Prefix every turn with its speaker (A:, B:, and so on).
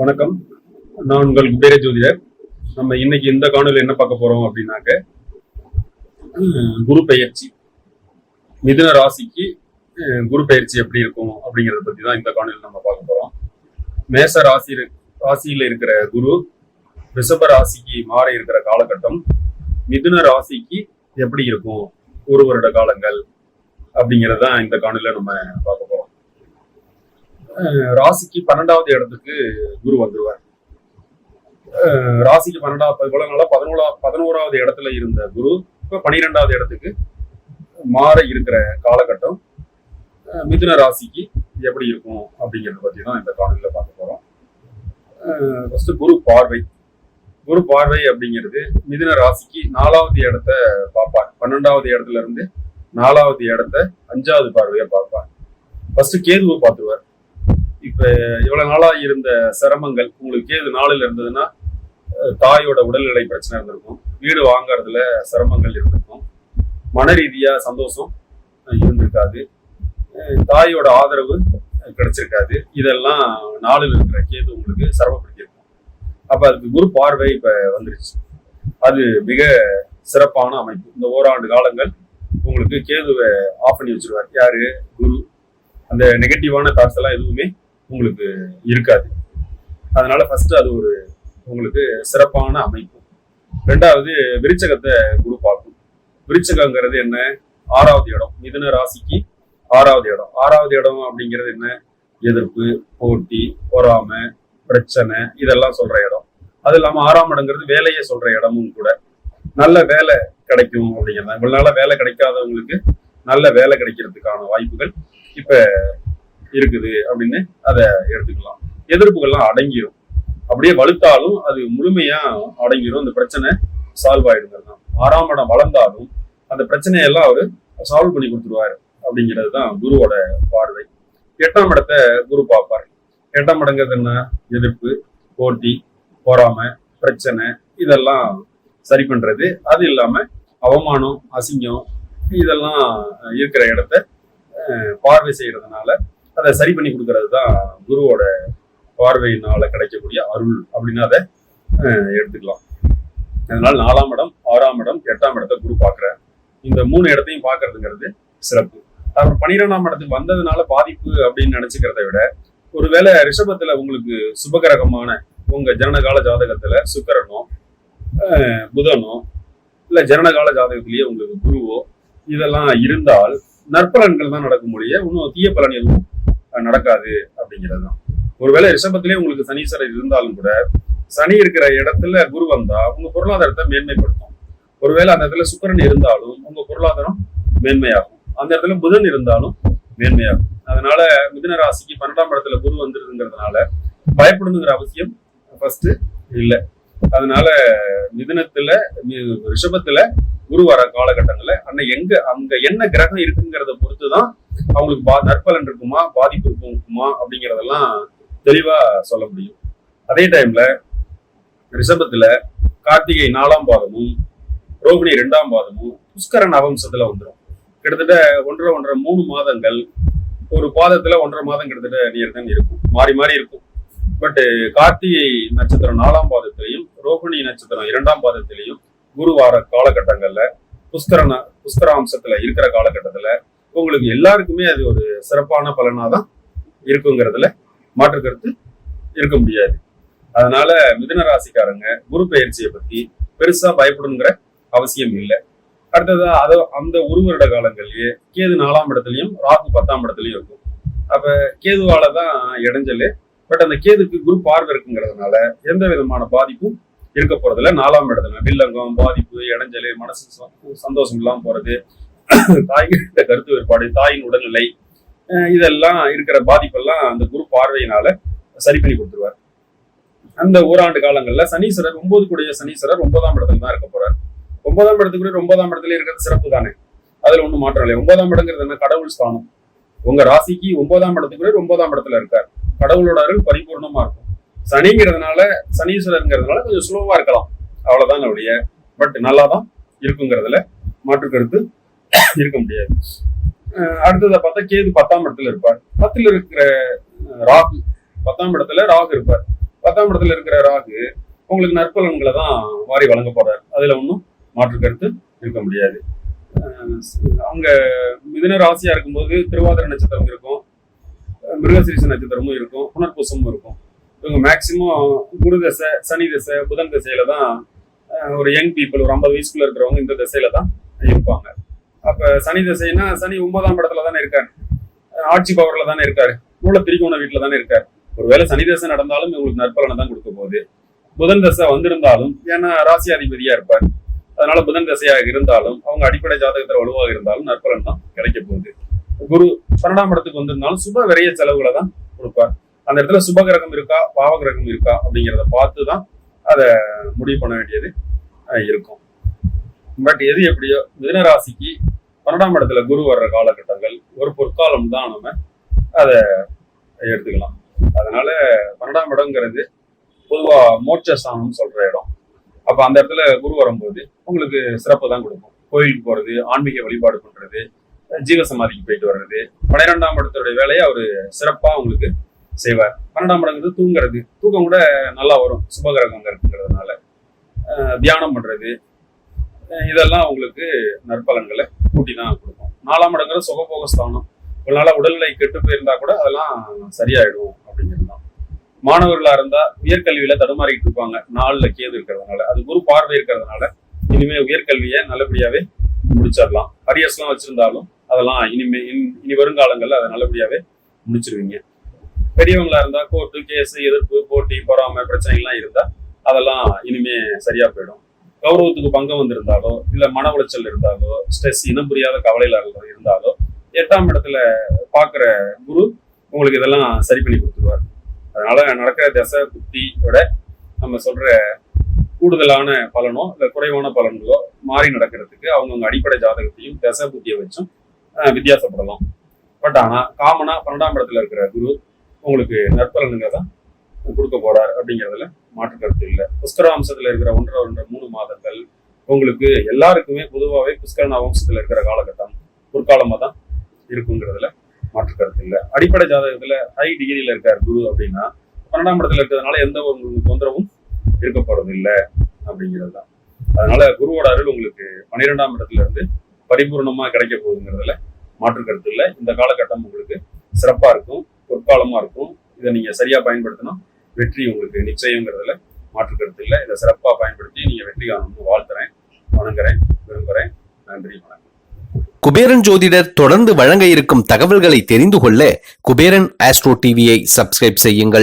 A: வணக்கம். நான் உங்கள் குபேர ஜோதிடர். நம்ம இன்னைக்கு இந்த காணொலி என்ன பார்க்க போறோம் அப்படின்னாக்க குரு பயிற்சி மிதுன ராசிக்கு குரு பயிற்சி எப்படி இருக்கும் அப்படிங்கறத பத்தி தான் இந்த காணொலி நம்ம பார்க்க போறோம். மேச ராசி ராசியில இருக்கிற குரு ரிஷப ராசிக்கு மாற இருக்கிற காலகட்டம் மிதுன ராசிக்கு எப்படி இருக்கும்? ஒரு வருட காலங்கள் அப்படிங்கறதான் இந்த காணொலியில நம்ம பார்க்க ராசிக்கு பன்னெண்டாவது இடத்துக்கு குரு வந்துருவார். ராசிக்கு பன்னெண்டாவது இவ்வளவு நாளா பதினோரா பதினோராவது இடத்துல இருந்த குரு இப்ப பனிரெண்டாவது இடத்துக்கு மாற இருக்கிற காலகட்டம் மிதுன ராசிக்கு எப்படி இருக்கும் அப்படிங்கறத பத்தி தான் இந்த காணொலியில பார்க்க போறோம். ஃபர்ஸ்ட் குரு பார்வை. குரு பார்வை அப்படிங்கிறது மிதுன ராசிக்கு நாலாவது இடத்த பார்ப்பார். பன்னெண்டாவது இடத்துல இருந்து நாலாவது இடத்த அஞ்சாவது பார்வையை பார்ப்பார். ஃபர்ஸ்ட் கேதுவை பார்த்துருவார். இப்போ இவ்வளவு நாளா இருந்த சிரமங்கள் உங்களுக்கு கேது நாளில் இருந்ததுன்னா தாயோட உடல்நிலை பிரச்சனை இருந்திருக்கும் வீடு வாங்குறதுல சிரமங்கள் இருந்திருக்கும் மன ரீதியா சந்தோஷம் இருந்திருக்காது தாயோட ஆதரவு கிடைச்சிருக்காது. இதெல்லாம் நாளில் இருக்கிற கேது உங்களுக்கு சிரமப்படுத்தியிருக்கும். அப்ப அதுக்கு குரு பார்வை இப்ப வந்துருச்சு. அது மிக சிறப்பான அமைப்பு. இந்த ஓராண்டு காலங்கள் உங்களுக்கு கேதுவை ஆஃப் பண்ணி வச்சிருவார். யாரு? குரு. அந்த நெகட்டிவான தாட்ஸ் எல்லாம் எதுவுமே உங்களுக்கு இருக்காது. அதனால ஃபர்ஸ்ட் அது ஒரு உங்களுக்கு சிறப்பான அமைப்பு. ரெண்டாவது விருச்சகத்தை குரு பார்க்கும். விருச்சகங்கிறது என்ன? ஆறாவது இடம். மிதுன ராசிக்கு ஆறாவது இடம். ஆறாவது இடம் அப்படிங்கிறது என்ன? எதிர்ப்பு போட்டி பொறாமை பிரச்சனை இதெல்லாம் சொல்ற இடம். அது இல்லாம ஆறாம் இடங்கிறது வேலையை சொல்ற இடமும் கூட. நல்ல வேலை கிடைக்கும் அப்படிங்கிறது இவ்வளவு நாள வேலை கிடைக்காதவங்களுக்கு நல்ல வேலை கிடைக்கிறதுக்கான வாய்ப்புகள். இப்ப இருக்குது அப்படின்னு அதை எடுத்துக்கலாம். எதிர்ப்புகள்லாம் அடங்கிரும். அப்படியே வலுத்தாலும் அது முழுமையா அடங்கிரும். அந்த பிரச்சனை சால்வ் ஆயிடுங்கிறது தான். ஆறாம் இடம் வளர்ந்தாலும் அந்த பிரச்சனையெல்லாம் அவர் சால்வ் பண்ணி கொடுத்துருவாரு அப்படிங்கிறது தான் குருவோட பார்வை. எட்டாம் இடத்தை குரு பார்ப்பார். எட்டாம் இடங்கிறது என்ன? எதிர்ப்பு போட்டி பொறாமை பிரச்சனை இதெல்லாம் சரி பண்றது. அது இல்லாம அவமானம் அசிங்கம் இதெல்லாம் இருக்கிற இடத்த பார்வை செய்யறதுனால அதை சரி பண்ணி கொடுக்கறது தான் குருவோட பார்வையினால கிடைக்கக்கூடிய அருள் அப்படின்னு அதை அஹ், எடுத்துக்கலாம். அதனால நாலாம் இடம் ஆறாம் இடம் எட்டாம் இடத்தை குரு பார்க்குறார். இந்த மூணு இடத்தையும் பார்க்கறதுங்கிறது சிறப்பு. அப்புறம் பன்னிரெண்டாம் இடத்துக்கு வந்ததுனால பாதிப்பு அப்படின்னு நினைச்சுக்கிறத விட ஒருவேளை ரிஷபத்துல உங்களுக்கு சுபகரகமான உங்க ஜனனகால ஜாதகத்துல சுக்கரனோ அஹ், புதனோ இல்ல ஜனனகால ஜாதகத்திலேயே உங்களுக்கு குருவோ இதெல்லாம் இருந்தால் நற்பலன்கள் தான் நடக்கும் மொழிய இன்னும் தீய பலன் எதுவும் நடக்காது அப்படிங்கிறது தான் ஒருவேளை ரிஷபத்திலே உங்களுக்கு சனீஸ்வரர் இருந்தாலும் கூட சனி இருக்கிற இடத்துல குரு வந்தா உங்க பொருளாதாரத்தை மேன்மைப்படுத்தும். ஒருவேளை அந்த இடத்துல சுக்கிரன் இருந்தாலும் உங்க பொருளாதாரம் மேன்மையாகும். அந்த இடத்துல புதன் இருந்தாலும் மேன்மையாகும். அதனால மிதுன ராசிக்கு பன்னெண்டாம் இடத்துல குரு வந்துருதுங்கிறதுனால பயப்படணுங்கிற அவசியம் ஃபர்ஸ்ட் இல்லை. அதனால மிதுனத்துல மி- ரிஷபத்துல குரு வர காலகட்டங்கள்ல அன்னை எங்க அங்க என்ன கிரகம் இருக்குங்கிறத பொறுத்து தான் அவங்களுக்கு பா நற்பலன் இருக்குமா? பாதிப்பு இருக்குமா? அப்படிங்கிறதெல்லாம் தெளிவா சொல்ல முடியும். அதே டைம்ல ரிஷபத்துல கார்த்திகை நாலாம் பாதமும் ரோகிணி ரெண்டாம் பாதமும் புஷ்கர நவம்சத்துல வந்துடும் கிட்டத்தட்ட ஒன்றரை ஒன்றரை மூணு மாதங்கள் ஒரு பாதத்துல ஒன்றரை மாதம் கிட்டத்தட்ட நீர் இருக்கும். மாறி மாறி இருக்கும். பட் கார்த்திகை நட்சத்திரம் நாலாம் பாதத்திலையும் ரோகிணி நட்சத்திரம் இரண்டாம் பாதத்திலையும் குரு வார காலகட்டங்கள்ல புஷ்கர ந- புஷ்கராம்சத்துல இருக்கிற காலகட்டத்துல உங்களுக்கு எல்லாருக்குமே அது ஒரு சிறப்பான பலனாதான் இருக்குங்கிறதுல மாற்று கருத்து இருக்க முடியாது. அதனால மிதன ராசிக்காரங்க குரு பயிற்சியை பத்தி பெருசா பயப்படணுங்கிற அவசியம் இல்லை. அடுத்ததா அது அந்த ஒரு வருட காலங்கள்லயே கேது நாலாம் இடத்துலயும் ராகு பத்தாம் இடத்துலயும் இருக்கும். அப்ப கேதுவால தான் இடைஞ்சல். பட் அந்த கேதுக்கு குரு பார்வை இருக்குங்கிறதுனால எந்த விதமான பாதிப்பும் இருக்க போறதில்ல. நாலாம் இடத்துல வில்லங்கம் பாதிப்பு இடைஞ்சல் மனசு சந்தோஷம் இல்லாம போறது தாய்கிட்ட கருத்து வேறுபாடு தாயின் உடல்நிலை அஹ் இதெல்லாம் இருக்கிற பாதிப்பெல்லாம் அந்த குரு பார்வையினால சரி பண்ணி கொடுத்துருவார். அந்த ஓராண்டு காலங்கள்ல சனீஸ்வரர் ஒன்பது கூடிய சனீஸ்வரர் ஒன்பதாம் இடத்துல தான் இருக்க போறார். ஒன்பதாம் இடத்துக்கு ஒன்பதாம் இடத்துல இருக்கிறது சிறப்பு தானே? அதுல ஒண்ணும் மாற்றம் இல்லை ஒன்பதாம் இடங்கிறது என்ன? கடவுள் ஸ்தானம். உங்க ராசிக்கு ஒன்பதாம் இடத்துக்கு ஒன்பதாம் இடத்துல இருக்கார். கடவுளோட அருள் பரிபூர்ணமா இருக்கும். சனிங்கிறதுனால சனீஸ்வரருங்கிறதுனால கொஞ்சம் ஸ்லோவா இருக்கலாம். அவ்வளவுதான் அவளுடைய பட் நல்லா தான் இருக்குங்கிறதுல மாற்று கருத்து இருக்க முடியாது. அடுத்ததை பார்த்தா கேது பத்தாம் இடத்துல இருப்பார். பத்துல இருக்கிற ராகு பத்தாம் இடத்துல ராகு இருப்பார். பத்தாம் இடத்துல இருக்கிற ராகு உங்களுக்கு நற்பலன்களை தான் வாரி வழங்க போறாரு. அதுல ஒன்றும் மாற்று கருத்து இருக்க முடியாது. அஹ் அவங்க மிதுன ராசியா இருக்கும்போது திருவாதிர நட்சத்திரம் இருக்கும். அஹ் நட்சத்திரமும் இருக்கும். புனர்பூசமும் இருக்கும். இவங்க மேக்சிமம் குரு தசை சனி தசை புதன் தசையில தான் ஒரு யங் பீப்புள் ஒரு ஐம்பது வயசுக்குள்ள இருக்கிறவங்க இந்த தசையில தான் இருப்பாங்க. அப்ப சனி திசைன்னா சனி ஒன்பதாம் இடத்துல தானே இருக்காரு. ஆட்சி பவர்ல தானே இருக்காரு. மூல திரிகோண வீட்டுல தானே இருக்காரு. ஒருவேளை சனி தசை நடந்தாலும் இவங்களுக்கு நற்பலனை தான் கொடுக்க போகுது. புதன் தசை வந்திருந்தாலும் ஏன்னா ராசியாதிபதியா இருப்பார். அதனால புதன் தசையாக இருந்தாலும் அவங்க அடிப்படை ஜாதகத்துல வலுவாக இருந்தாலும் நற்பலன் தான் கிடைக்க போகுது. குரு பன்னெண்டாம் இடத்துக்கு வந்திருந்தாலும் சுப விரைய செலவுகளை தான் கொடுப்பார். அந்த இடத்துல சுப கிரகம் இருக்கா பாவ கிரகம் இருக்கா அப்படிங்கிறத பார்த்து தான் அதை முடிவு பண்ண வேண்டியது இருக்கும். பட் எது எப்படியோ மிதுன ராசிக்கு பன்னெண்டாம் இடத்துல குரு வர்ற காலகட்டங்கள் ஒரு பொற்காலம் தான் நம்ம அதை எடுத்துக்கலாம். அதனால பன்னெண்டாம் இடங்கிறது பொதுவா மோட்ச ஸ்தானம்னு சொல்ற இடம். அப்ப அந்த இடத்துல குரு வரும்போது உங்களுக்கு சிறப்பு தான் கொடுக்கும். கோயிலுக்கு போறது ஆன்மீக வழிபாடு பண்றது ஜீவசமாதிக்கு போயிட்டு வர்றது பன்னிரெண்டாம் இடத்துடைய வேலையை அவர் சிறப்பா உங்களுக்கு செய்வார். பன்னெண்டாம் இடங்கிறது தூங்குறது. தூக்கம் கூட நல்லா வரும். சுபகிரகம் இருக்குங்கிறதுனால. தியானம் பண்றது இதெல்லாம் உங்களுக்கு நற்பலன்களை கூட்டி தான் கொடுக்கும் நாலாம் இடங்கிற சுகபோக ஸ்தானம் ஒரு நாளாக உடல்நிலை கெட்டு போயிருந்தா கூட அதெல்லாம் சரியாயிடும் அப்படிங்கிறது தான். மாணவர்களா இருந்தா உயர்கல்வியில தடுமாறிட்டு இருப்பாங்க. நாலுல கேது இருக்கிறதுனால. அது குரு பார்வை இருக்கிறதுனால இனிமே உயர்கல்வியை நல்லபடியாவே முடிச்சிடலாம். அரியர்ஸ்லாம் வச்சிருந்தாலும் அதெல்லாம் இனிமே இனி- இனி வருங்காலங்கள்ல அதை நல்லபடியாவே முடிச்சிருவீங்க. பெரியவங்களா இருந்தா கோர்ட்டு கேஸ் எதிர்ப்பு போட்டி பொறாமை பிரச்சனைகள்லாம் இருந்தா அதெல்லாம் இனிமே சரியா போயிடும். கௌரவத்துக்கு பங்கம் வந்திருந்தாலோ இல்ல மன உளைச்சல் இருந்தாலோ ஸ்ட்ரெஸ் இனம் புரியாத கவலையில இருந்தாலோ எட்டாம் இடத்துல பாக்குற குரு உங்களுக்கு இதெல்லாம் சரி பண்ணி கொடுத்துருவார். அதனால நடக்கிற தசை புத்தியோட நம்ம சொல்ற கூடுதலான பலனோ இல்ல குறைவான பலன்களோ மாறி நடக்கிறதுக்கு அவங்கவுங்க அடிப்படை ஜாதகத்தையும் தசை புத்தியை வச்சும் வித்தியாசப்படலாம். பட் ஆனா காமனா பன்னெண்டாம் இடத்துல இருக்கிற குரு உங்களுக்கு நற்பலனுங்க தான். கொடுக்க போறார் அப்படிங்கிறதுல மாற்று கருத்து இல்லை. புஷ்கர வம்சத்துல இருக்கிற ஒன்றரை ஒன்றரை மூணு மாதங்கள் உங்களுக்கு எல்லாருக்குமே பொதுவாகவே புஷ்கரண வம்சத்துல இருக்கிற காலகட்டம் பொற்காலமாக தான் இருக்குங்கிறதுல மாற்று கருத்து இல்லை. அடிப்படை ஜாதகத்துல ஹை டிகிரியில இருக்கார் குரு அப்படின்னா பன்னெண்டாம் இடத்துல இருக்கிறதுனால எந்த ஒரு உங்களுக்கு தொந்தரவும் இருக்க போறது இல்லை அப்படிங்கிறது தான். அதனால குருவோட அருள் உங்களுக்கு பன்னிரெண்டாம் இடத்துல இருந்து பரிபூர்ணமா கிடைக்க போகுதுங்கிறதுல மாற்று கருத்து இல்லை. இந்த காலகட்டம் உங்களுக்கு சிறப்பா இருக்கும் பொற்காலமா இருக்கும். இதை நீங்கள் சரியா பயன்படுத்தினா வெற்றி உங்களுக்கு நிச்சயங்கிறதுல மாற்று கருத்து இல்லை. இதை சிறப்பா பயன்படுத்தி நீங்க வெற்றி காணணும்னு வாழ்த்துறேன். வணங்குறேன். விரும்புகிறேன் நன்றி வணக்கம்.
B: குபேரன் ஜோதிடர் தொடர்ந்து வழங்க இருக்கும் தகவல்களை தெரிந்து கொள்ள குபேரன் ஆஸ்ட்ரோ டிவியை சப்ஸ்கிரைப் செய்யுங்கள்.